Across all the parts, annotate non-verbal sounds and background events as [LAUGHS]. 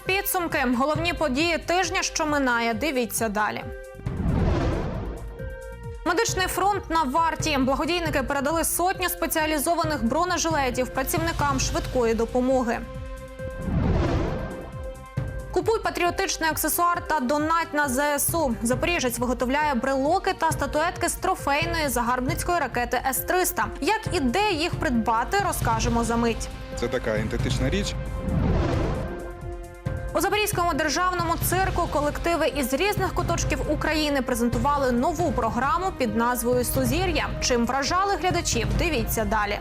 підсумки. Головні події тижня, що минає. Дивіться далі. Медичний фронт на варті. Благодійники передали сотню спеціалізованих бронежилетів працівникам швидкої допомоги. Купуй патріотичний аксесуар та донать на ЗСУ. Запоріжець виготовляє брелоки та статуетки з трофейної загарбницької ракети С-300. Як і де їх придбати, розкажемо за мить. Це така ідентична річ. У Запорізькому державному цирку колективи із різних куточків України презентували нову програму під назвою Сузір'я. Чим вражали глядачів? Дивіться далі.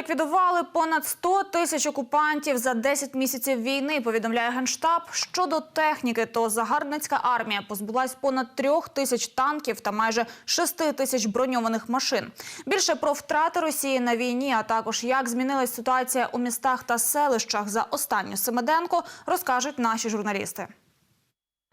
Ліквідували понад 100 тисяч окупантів за 10 місяців війни. Повідомляє генштаб. Щодо техніки, то загарбницька армія позбулась понад трьох тисяч танків та майже 6 тисяч броньованих машин. Більше про втрати Росії на війні, а також як змінилась ситуація у містах та селищах за останню семиденку, розкажуть наші журналісти.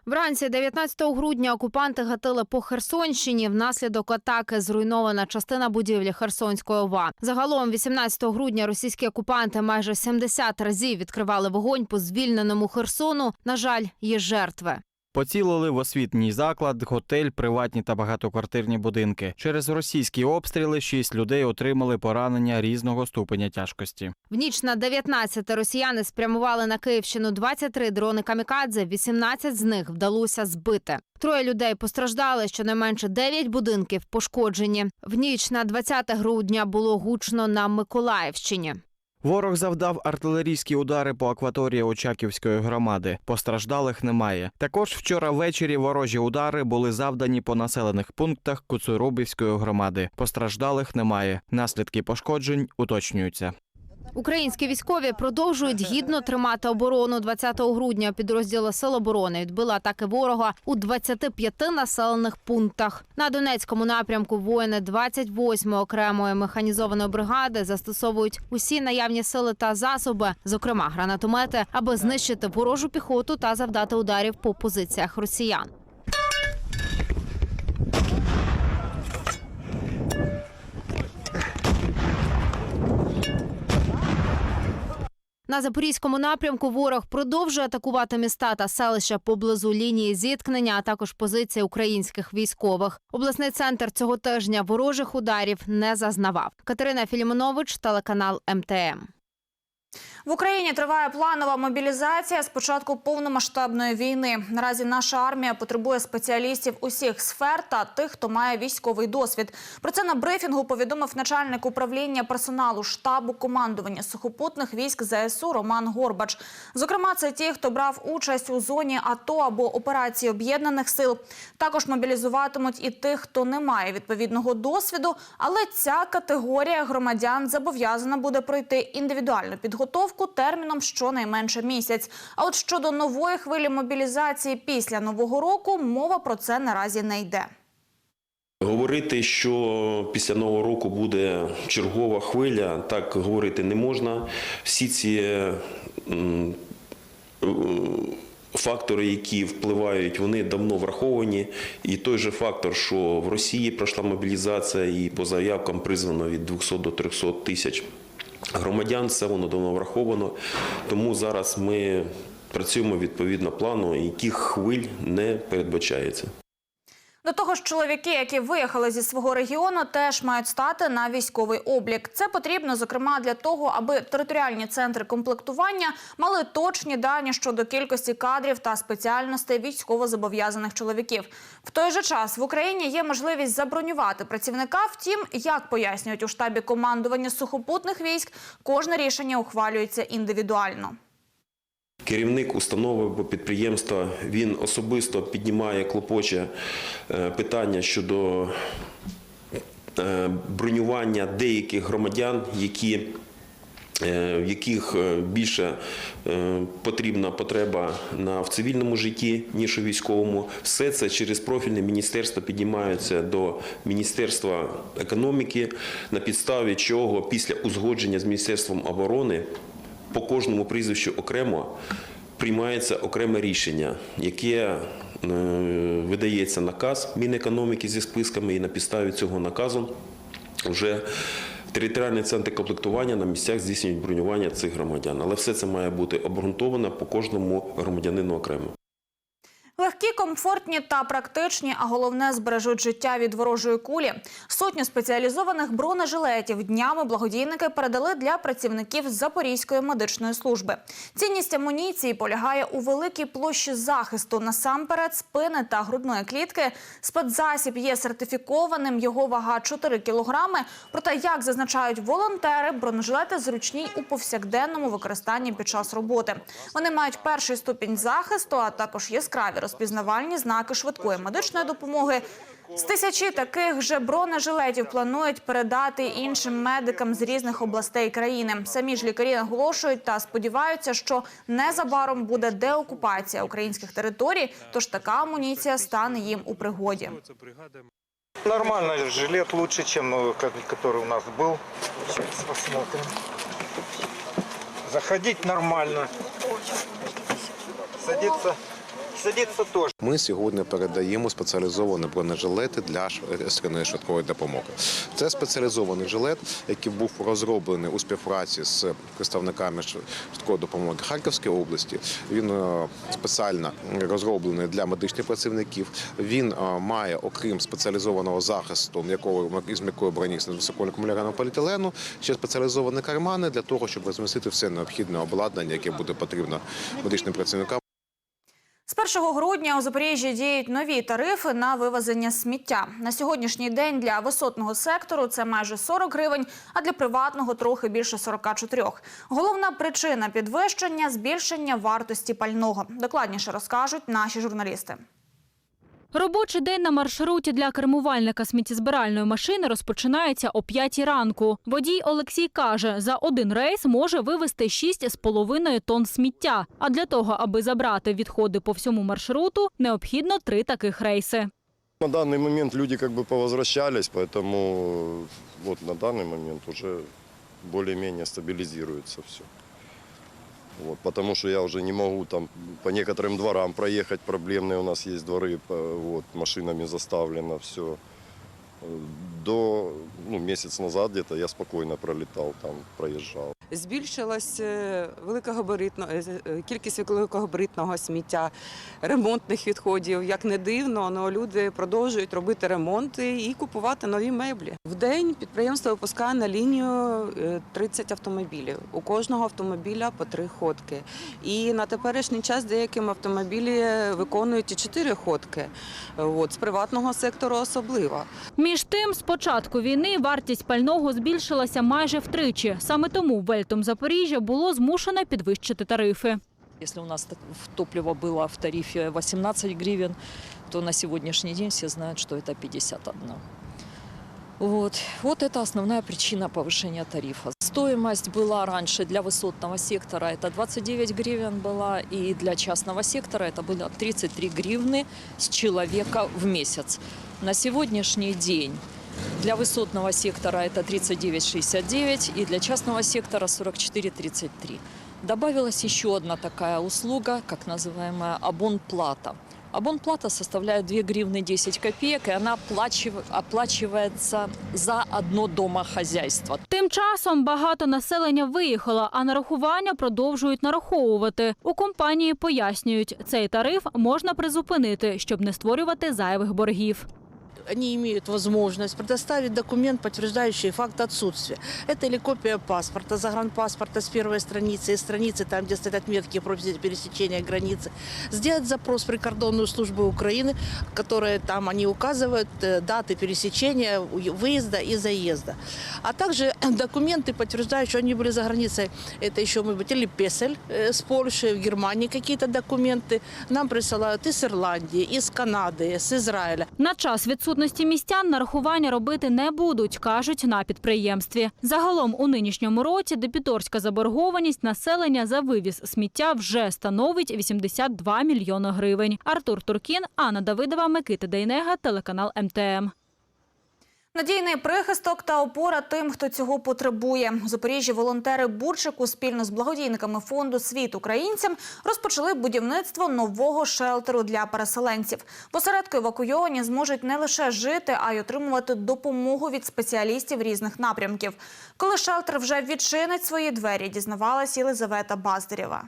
Вранці 19 грудня окупанти гатили по Херсонщині. Внаслідок атаки зруйнована частина будівлі Херсонської ОВА. Загалом, 18 грудня, російські окупанти майже 70 разів відкривали вогонь по звільненому Херсону. На жаль, є жертви. Поцілили в освітній заклад, готель, приватні та багатоквартирні будинки. Через російські обстріли шість людей отримали поранення різного ступеня тяжкості. В ніч на 19 росіяни спрямували на Київщину 23 дрони камікадзе. 18 з них вдалося збити. Троє людей постраждали. Щонайменше 9 будинків пошкоджені. В ніч на 20 грудня було гучно на Миколаївщині. Ворог завдав артилерійські удари по акваторії Очаківської громади. Постраждалих немає. Також вчора ввечері ворожі удари були завдані по населених пунктах Куцурубівської громади. Постраждалих немає. Наслідки пошкоджень уточнюються. Українські військові продовжують гідно тримати оборону. 20 грудня підрозділи Сил оборони відбили атаки ворога у 25 населених пунктах. На Донецькому напрямку воїни 28-ї окремої механізованої бригади застосовують усі наявні сили та засоби, зокрема гранатомети, аби знищити ворожу піхоту та завдати ударів по позиціях росіян. На запорізькому напрямку ворог продовжує атакувати міста та селища поблизу лінії зіткнення, а також позиції українських військових. Обласний центр цього тижня ворожих ударів не зазнавав. Катерина Філімонович, телеканал МТМ. В Україні триває планова мобілізація з початку повномасштабної війни. Наразі наша армія потребує спеціалістів усіх сфер та тих, хто має військовий досвід. Про це на брифінгу повідомив начальник управління персоналу штабу командування сухопутних військ ЗСУ Роман Горбач. Зокрема, це ті, хто брав участь у зоні АТО або операції об'єднаних сил. Також мобілізуватимуть і тих, хто не має відповідного досвіду, але ця категорія громадян зобов'язана буде пройти індивідуальну підготовку терміном щонайменше місяць. А от щодо нової хвилі мобілізації після нового року, мова про це наразі не йде. Говорити, що після нового року буде чергова хвиля, так говорити не можна. Всі ці е, фактори, які впливають, вони давно враховані. І той же фактор, що в Росії пройшла мобілізація, і по заявкам призвано від 200 до 300 тисяч громадян, це воно давно враховано. Тому зараз ми працюємо відповідно плану, яких хвиль не передбачається. До того ж, чоловіки, які виїхали зі свого регіону, теж мають стати на військовий облік. Це потрібно, зокрема, для того, аби територіальні центри комплектування мали точні дані щодо кількості кадрів та спеціальностей військовозобов'язаних чоловіків. В той же час в Україні є можливість забронювати працівника. Втім, як пояснюють у штабі командування сухопутних військ, кожне рішення ухвалюється індивідуально. Керівник установи або підприємства він особисто піднімає клопоче е, питання щодо е, бронювання деяких громадян, які е, в яких більше потрібна потреба на в цивільному житті ніж у військовому, все це через профільне міністерство піднімається до міністерства економіки, на підставі чого після узгодження з міністерством оборони по кожному прізвищу окремо приймається окреме рішення, яке е, видається наказ Мінекономіки зі списками, і на підставі цього наказу вже територіальні центри комплектування на місцях здійснюють бронювання цих громадян. Але все це має бути обґрунтовано по кожному громадянину окремо. Легкі, комфортні та практичні, а головне збережуть життя від ворожої кулі. Сотню спеціалізованих бронежилетів днями благодійники передали для працівників Запорізької медичної служби. Цінність амуніції полягає у великій площі захисту насамперед спини та грудної клітки. Спецзасіб є сертифікованим. Його вага 4 кілограми. Проте, як зазначають волонтери, бронежилети зручні у повсякденному використанні під час роботи. Вони мають перший ступінь захисту, а також яскраві розпізнавальні знаки швидкої медичної допомоги. З тисячі таких же бронежилетів планують передати іншим медикам з різних областей країни. Самі ж лікарі наголошують та сподіваються, що незабаром буде деокупація українських територій, тож така амуніція стане їм у пригоді. Нормально, жилет лучше, чем ну, который у нас был. Сейчас посмотрим. Заходить нормально. Садиться, садиться тоже. Ми сьогодні передаємо спеціалізовані бронежилети для екстреної швидкої допомоги. Це спеціалізований жилет, який був розроблений у співпраці з представниками швидкої допомоги Харківської області. Він е, спеціально розроблений для медичних працівників. Він е, має, окрім спеціалізованого захисту м'якої із м'якої броні з високоакумулярного поліетилену, ще спеціалізовані кармани для того, щоб розмістити все необхідне обладнання, яке буде потрібно медичним працівникам. З 1 грудня у Запоріжжі діють нові тарифи на вивезення сміття. На сьогоднішній день для висотного сектору це майже 40 гривень, а для приватного трохи більше 44. Головна причина підвищення збільшення вартості пального. Докладніше розкажуть наші журналісти. Робочий день на маршруті для кермувальника сміттєзбиральної машини розпочинається о 5 ранку. Водій Олексій каже, за один рейс може вивезти 6,5 тонн сміття. А для того, аби забрати відходи по всьому маршруту, необхідно три таких рейси. На данный момент люди как бы повозвращались, поэтому вот на данный момент уже более-менее стабилизируется все. Вот, потому что я уже не могу там по некоторым дворам проехать, проблемные у нас есть дворы, по- вот, машинами заставлено все. До ну, месяц назад где-то я спокойно пролетал там, проезжал. Збільшилась е, великогабаритно, е, е, кількість великогабаритного сміття, ремонтних відходів. Як не дивно, але люди продовжують робити ремонти і купувати нові меблі. В день підприємство випускає на лінію е, 30 автомобілів. У кожного автомобіля по три ходки. І на теперішній час деякі автомобілі виконують і чотири ходки. От, з приватного сектору особливо. Між тим, з початку війни вартість пального збільшилася майже втричі. Саме тому Вельтом Запоріжжя було змушено підвищити тарифи. Если у нас так- в топливо было в тарифе 18 гривен, то на сегодняшний день все знают, что это 51. Вот. вот это основная причина повышения тарифа. Стоимость была раньше для высотного сектора это 29 гривен была, и для частного сектора это было 33 гривны с человека в месяц. На сегодняшний день для высотного сектора это 39,69 и для частного сектора 44,33. Добавилась еще одна такая услуга, как называемая абонплата. Абонплата составляет 2 гривны 10 копеек, и она оплачив- оплачивается за одно домохозяйство. Тим часом багато населення виїхало, а нарахування продовжують нараховувати. У компанії пояснюють, цей тариф можна призупинити, щоб не створювати зайвих боргів. Они имеют возможность предоставить документ, подтверждающий факт отсутствия. Это или копия паспорта, загранпаспорта с первой страницы, и страницы, там, где стоят отметки про пересечения границы. Сделать запрос в прикордонную службу Украины, которые там они указывают э, даты пересечения, выезда и заезда. А также [CLEARS THROAT] документы, подтверждающие, что они были за границей. Это еще, может быть, или Песель э, с Польши, в Германии какие-то документы. Нам присылают из Ирландии, из Канады, с Израиля. На час відсутності містян нарахування робити не будуть, кажуть на підприємстві. Загалом у нинішньому році депіторська заборгованість населення за вивіз сміття вже становить 82 мільйони гривень. Артур Туркін, Анна Давидова, Микита Дейнега, телеканал МТМ. Надійний прихисток та опора тим, хто цього потребує. У Запоріжжі волонтери Бурчику спільно з благодійниками фонду Світ українцям розпочали будівництво нового шелтеру для переселенців. В осередку евакуйовані зможуть не лише жити, а й отримувати допомогу від спеціалістів різних напрямків. Коли шелтер вже відчинить свої двері, дізнавалась Єлизавета Баздарєва.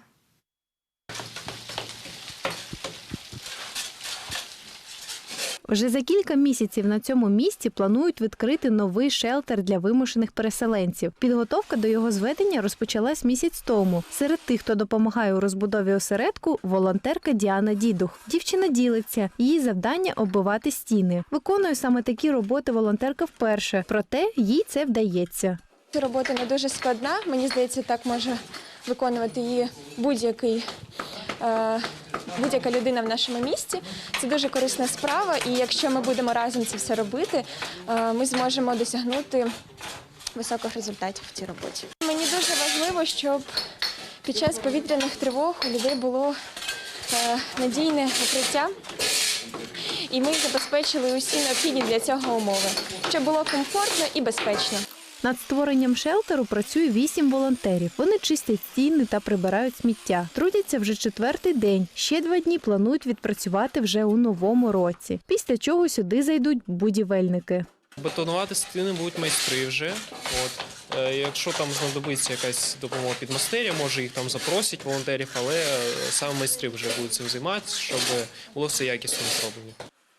Вже за кілька місяців на цьому місці планують відкрити новий шелтер для вимушених переселенців. Підготовка до його зведення розпочалась місяць тому. Серед тих, хто допомагає у розбудові осередку, волонтерка Діана Дідух. Дівчина ділиться. Її завдання оббивати стіни. Виконує саме такі роботи волонтерка вперше, проте їй це вдається. Робота не дуже складна. Мені здається, так може виконувати її будь-який. е, Будь-яка людина в нашому місті це дуже корисна справа, і якщо ми будемо разом це все робити, е, ми зможемо досягнути високих результатів в цій роботі. Мені дуже важливо, щоб під час повітряних тривог у людей було е, надійне укриття, і ми забезпечили усі необхідні для цього умови, щоб було комфортно і безпечно. Над створенням шелтеру працює вісім волонтерів. Вони чистять стіни та прибирають сміття. Трудяться вже четвертий день. Ще два дні планують відпрацювати вже у новому році. Після чого сюди зайдуть будівельники. Бетонувати стіни будуть майстри вже. От. Е, Якщо там знадобиться якась допомога під мастерія, може їх там запросять волонтерів, але е, саме майстри вже будуть цим займатися, щоб було все якісно зроблено.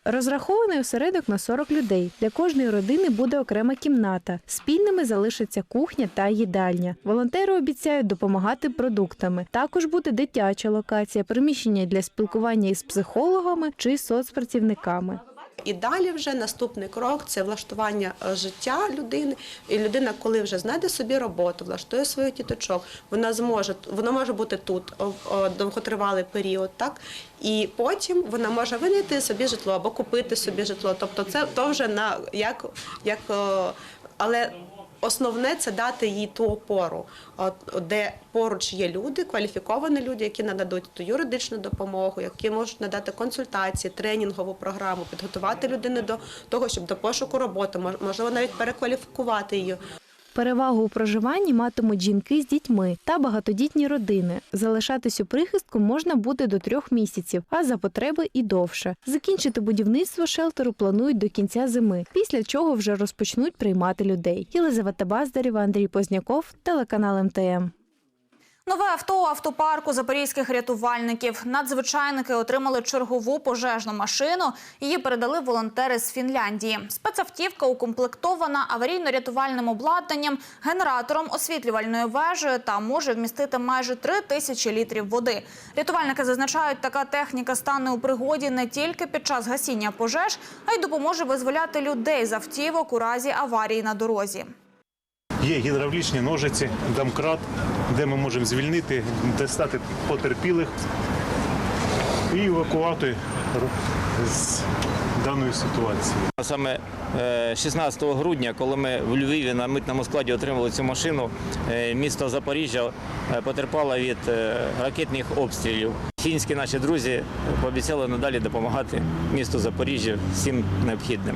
Розрахований осередок на 40 людей. Для кожної родини буде окрема кімната. Спільними залишаться кухня та їдальня. Волонтери обіцяють допомагати продуктами. Також буде дитяча локація, приміщення для спілкування із психологами чи соцпрацівниками. І далі вже наступний крок це влаштування е, життя людини. І людина, коли вже знайде собі роботу, влаштує своїх діточок, вона зможе вона може бути тут довготривалий період, так і потім вона може винайти собі житло або купити собі житло. Тобто, це то вже на як, як але. Основне це дати їй ту опору, де поруч є люди, кваліфіковані люди, які нададуть ту юридичну допомогу, які можуть надати консультації, тренінгову програму, підготувати людину до того, щоб до пошуку роботи, мож- можливо, навіть перекваліфікувати її. Перевагу у проживанні матимуть жінки з дітьми та багатодітні родини. Залишатись у прихистку можна буде до трьох місяців, а за потреби і довше. Закінчити будівництво шелтеру планують до кінця зими, після чого вже розпочнуть приймати людей. Єлизавета Баздарєва, Андрій Позняков, телеканал МТМ. Нове авто у автопарку запорізьких рятувальників. Надзвичайники отримали чергову пожежну машину. Її передали волонтери з Фінляндії. Спецавтівка укомплектована аварійно-рятувальним обладнанням, генератором, освітлювальною вежею та може вмістити майже три тисячі літрів води. Рятувальники зазначають, така техніка стане у пригоді не тільки під час гасіння пожеж, а й допоможе визволяти людей з автівок у разі аварії на дорозі. Є гідравлічні ножиці, домкрат, де ми можемо звільнити, дістати потерпілих і евакувати з даної ситуації. Саме е, 16 грудня, коли ми в Львові на митному складі отримали цю машину, е, місто Запоріжжя е, потерпало від е, ракетних обстрілів. Фінські наші друзі пообіцяли надалі допомагати місту Запоріжжя всім необхідним.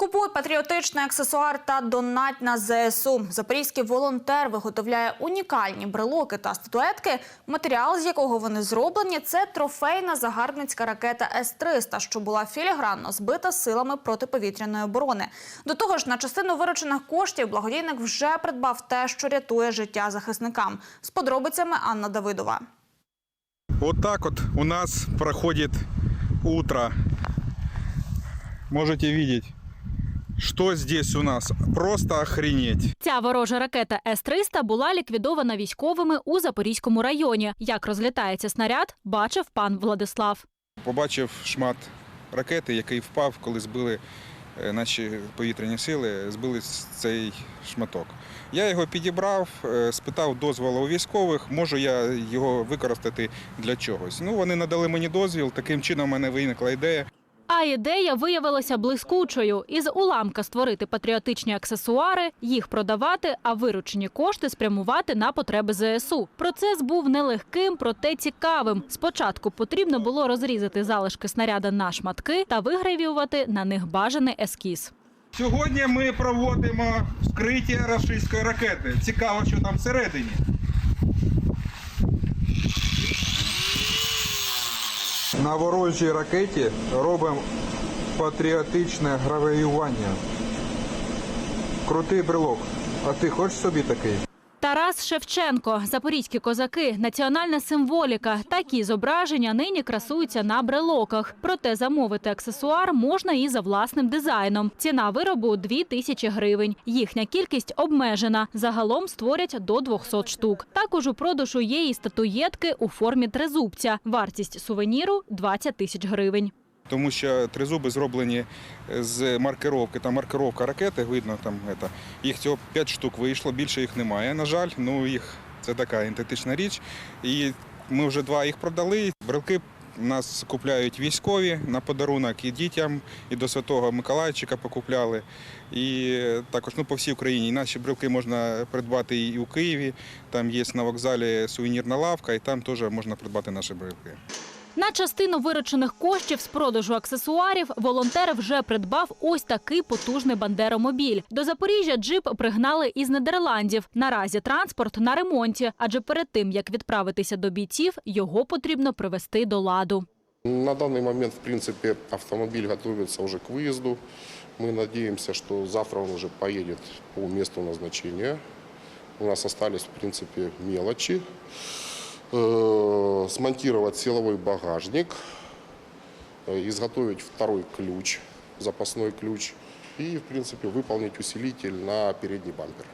Купуй патріотичний аксесуар та донать на ЗСУ. Запорізький волонтер виготовляє унікальні брелоки та статуетки. Матеріал, з якого вони зроблені, це трофейна загарбницька ракета С-300, що була філігранно збита силами протиповітряної оборони. До того ж, на частину виручених коштів благодійник вже придбав те, що рятує життя захисникам. З подробицями Анна Давидова. Вот так вот у нас проходит утро. Можете видеть, что здесь у нас. Просто охренеть. Ця ворожа ракета С-300 була ліквідована військовими у Запорізькому районі. Як розлітається снаряд, бачив пан Владислав. Побачив шмат ракети, який впав, коли збили е, наші повітряні сили, збили цей шматок. Я його підібрав, е, спитав дозволу у військових, можу я його використати для чогось. Ну, вони надали мені дозвіл, таким чином у мене виникла ідея. Ідея виявилася блискучою. Із уламка створити патріотичні аксесуари, їх продавати, а виручені кошти спрямувати на потреби ЗСУ. Процес був нелегким, проте цікавим. Спочатку потрібно було розрізати залишки снаряда на шматки та вигравіювати на них бажаний ескіз. Сьогодні ми проводимо вскриття рашистської ракети. Цікаво, що там всередині. На ворожій ракеті робимо патріотичне гравіювання. Крутий брелок. А ти хочеш собі такий? Тарас Шевченко, запорізькі козаки, національна символіка. Такі зображення нині красуються на брелоках. Проте замовити аксесуар можна і за власним дизайном. Ціна виробу – 2 тисячі гривень. Їхня кількість обмежена. Загалом створять до 200 штук. Також у продажу є і статуєтки у формі тризубця. Вартість сувеніру – 20 тисяч гривень. Тому що тризуби зроблені з маркировки. Там маркировка ракети, видно, там это. їх цього 5 штук вийшло, більше їх немає. На жаль, ну їх це така ідентична річ. І ми вже два їх продали. Брелки нас купляють військові на подарунок і дітям, і до Святого Миколайчика покупляли. І також ну, по всій Україні. І наші брелки можна придбати і у Києві. Там є на вокзалі сувенірна лавка, і там теж можна придбати наші брелки. На частину виручених коштів з продажу аксесуарів волонтер вже придбав ось такий потужний бандеромобіль. До Запоріжжя джип пригнали із Нідерландів. Наразі транспорт на ремонті, адже перед тим як відправитися до бійців, його потрібно привести до ладу. На данный момент, в принципе, автомобиль готовится уже к выезду. Мы надеемся, что завтра он уже поедет по месту назначения. У нас остались, в принципе, мелочи. Э, Смонтировать силовой багажник, э, изготовить второй ключ, запасной ключ и, в принципе, выполнить усилитель на передний бампер.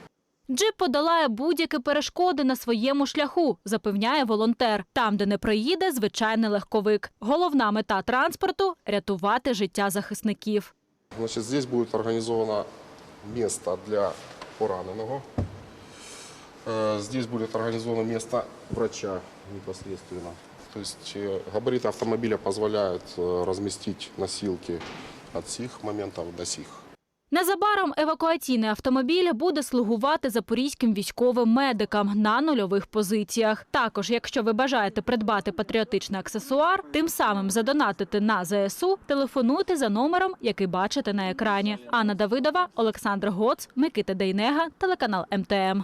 Джип подолає будь-які перешкоди на своєму шляху, запевняє волонтер. Там, де не проїде звичайний легковик. Головна мета транспорту рятувати життя захисників. Значит, здесь будет организовано место для пораненого. Э, Здесь будет организовано место врача непосредственно. То есть э, габариты автомобиля позволяют э, разместить носилки от сих моментов до сих. Незабаром евакуаційний автомобіль буде слугувати запорізьким військовим медикам на нульових позиціях. Також, якщо ви бажаєте придбати патріотичний аксесуар, тим самим задонатити на ЗСУ, телефонуйте за номером, який бачите на екрані. Анна Давидова, Олександр Гоц, Микита Дейнега, телеканал МТМ.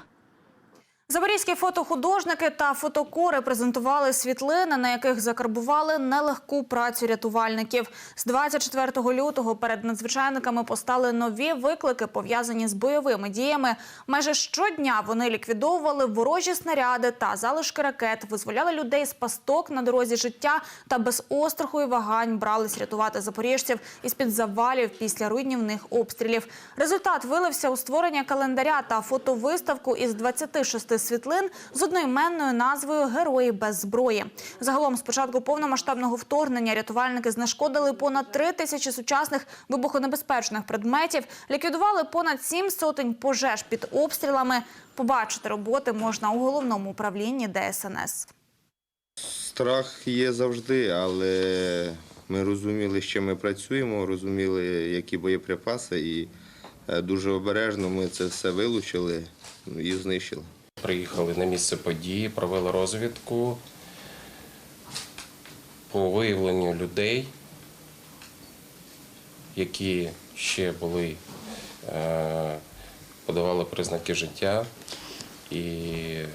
Запорізькі фотохудожники та фотокори презентували світлини, на яких закарбували нелегку працю рятувальників. З 24 лютого перед надзвичайниками постали нові виклики, пов'язані з бойовими діями. Майже щодня вони ліквідовували ворожі снаряди та залишки ракет, визволяли людей з пасток на дорозі життя та без остраху і вагань брались рятувати запоріжців із під завалів після руйнівних обстрілів. Результат вилився у створення календаря та фотовиставку із 26 світлин з одноіменною назвою Герої без зброї. Загалом, з початку повномасштабного вторгнення, рятувальники знешкодили понад три тисячі сучасних вибухонебезпечних предметів, ліквідували понад сім сотень пожеж під обстрілами. Побачити роботи можна у головному управлінні ДСНС. Страх є завжди, але ми розуміли, що ми працюємо, розуміли, які боєприпаси, і е, дуже обережно ми це все вилучили ну, і знищили. Приїхали на місце події, провели розвідку по виявленню людей, які ще були, е, подавали признаки життя і е,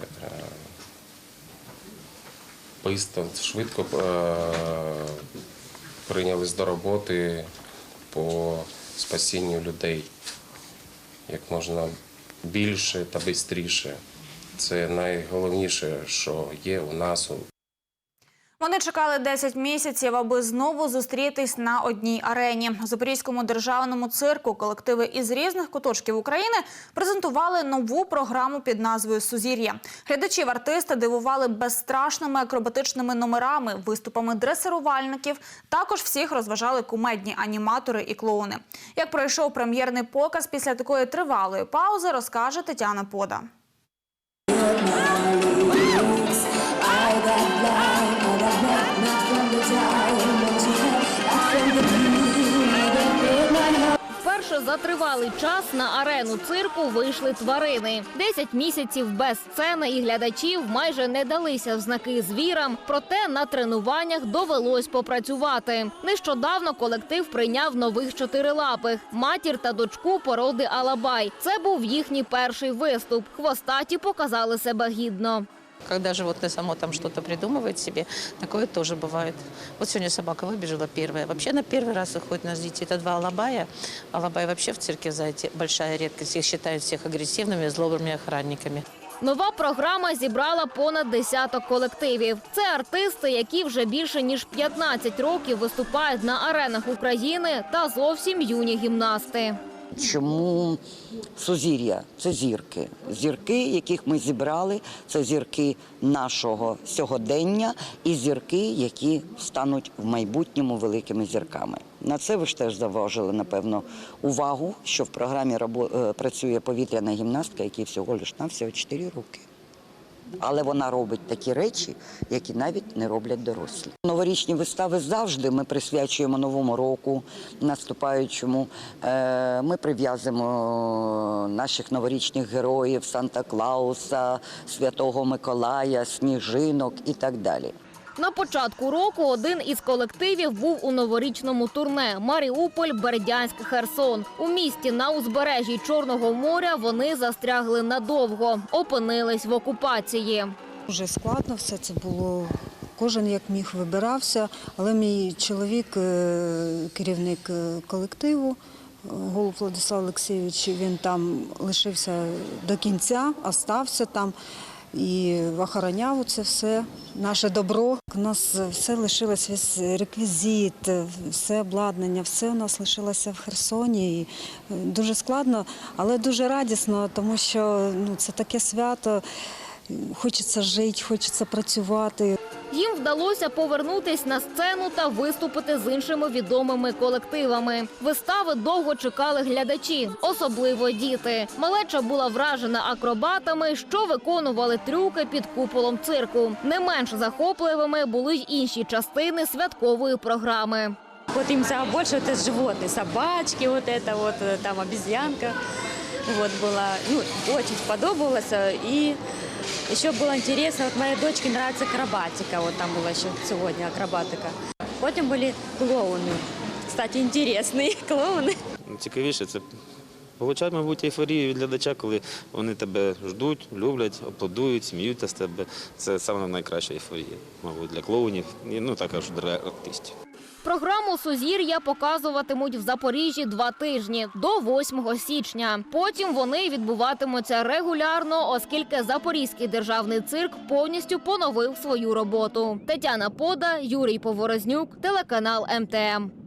швидко е, прийнялись до роботи по спасінню людей як можна більше та швидше. Це найголовніше, що є у нас. Вони чекали 10 місяців, аби знову зустрітись на одній арені. У Запорізькому державному цирку колективи із різних куточків України презентували нову програму під назвою Сузір'я. Глядачів артисти дивували безстрашними акробатичними номерами, виступами дресирувальників. Також всіх розважали кумедні аніматори і клоуни. Як пройшов прем'єрний показ після такої тривалої паузи, розкаже Тетяна Пода. Вперше Вперше за тривалий час на арену цирку вийшли тварини. Десять місяців без сцени і глядачів майже не далися в знаки звірам. Проте на тренуваннях довелось попрацювати. Нещодавно колектив прийняв нових чотирилапих матір та дочку породи Алабай. Це був їхній перший виступ. Хвостаті показали себе гідно. Когда животное само там что-то придумывает себе, такое тоже бывает. Вот сегодня собака выбежала первая. Вообще на первый раз выходит на дети. Это два алабая. Алабай вообще в цирке, знаете, большая редкость. Их считают всех агрессивными, злобными охранниками. Нова програма зібрала понад десяток колективів. Це артисти, які вже більше ніж 15 років виступають на аренах України та зовсім юні гімнасти. Чому сузір'я? Це зірки. Зірки, яких ми зібрали, це зірки нашого сьогодення і зірки, які стануть в майбутньому великими зірками. На це ви ж теж заважили, напевно, увагу, що в програмі е, працює повітряна гімнастка, якій всього лиш навсього 4 роки. Але вона робить такі речі, які навіть не роблять дорослі. Новорічні вистави завжди ми присвячуємо новому року, наступаючому. Е, Ми прив'язуємо наших новорічних героїв Санта Клауса, Святого Миколая, Сніжинок і так далі. На початку року один із колективів був у новорічному турне Маріуполь, Бердянськ, Херсон. У місті на узбережжі Чорного моря вони застрягли надовго, опинились в окупації. Дуже складно все це було. Кожен як міг вибирався, але мій чоловік, е, керівник е, колективу, е, Голуб Владислав Олексійович, він там лишився до кінця, остався там і охороняв це все, наше добро. У нас все лишилось, весь реквізит, все обладнання, все у нас лишилося в Херсоні. І е, дуже складно, але дуже радісно, тому що ну, це таке свято. Хочеться жити, хочеться працювати Їм вдалося повернутись на сцену та виступити з іншими відомими колективами. Вистави довго чекали глядачі, особливо діти. Малеча була вражена акробатами, що виконували трюки під куполом цирку. Не менш захопливими були й інші частини святкової програми. Вот им самое больше вот это животные, собачки, вот это вот, э, там обезьянка. Вот была, ну, очень сподобалось. э, И еще было интересно, вот моей дочке нравится акробатика, вот там была еще сегодня акробатика. Потом были клоуны. Кстати, интересные [LAUGHS] клоуны. Цікавіше це получають, мабуть, ейфорію від глядача, коли вони тебе ждуть, люблять, аплодують, сміються з тебе. Це саме найкраща ейфорія, мабуть, для клоунів, і ну також для артистів. Програму Сузір'я показуватимуть в Запоріжжі два тижні до 8 січня. Потім вони відбуватимуться регулярно, оскільки Запорізький державний цирк повністю поновив свою роботу. Тетяна Пода, Юрій Поворознюк, телеканал МТМ.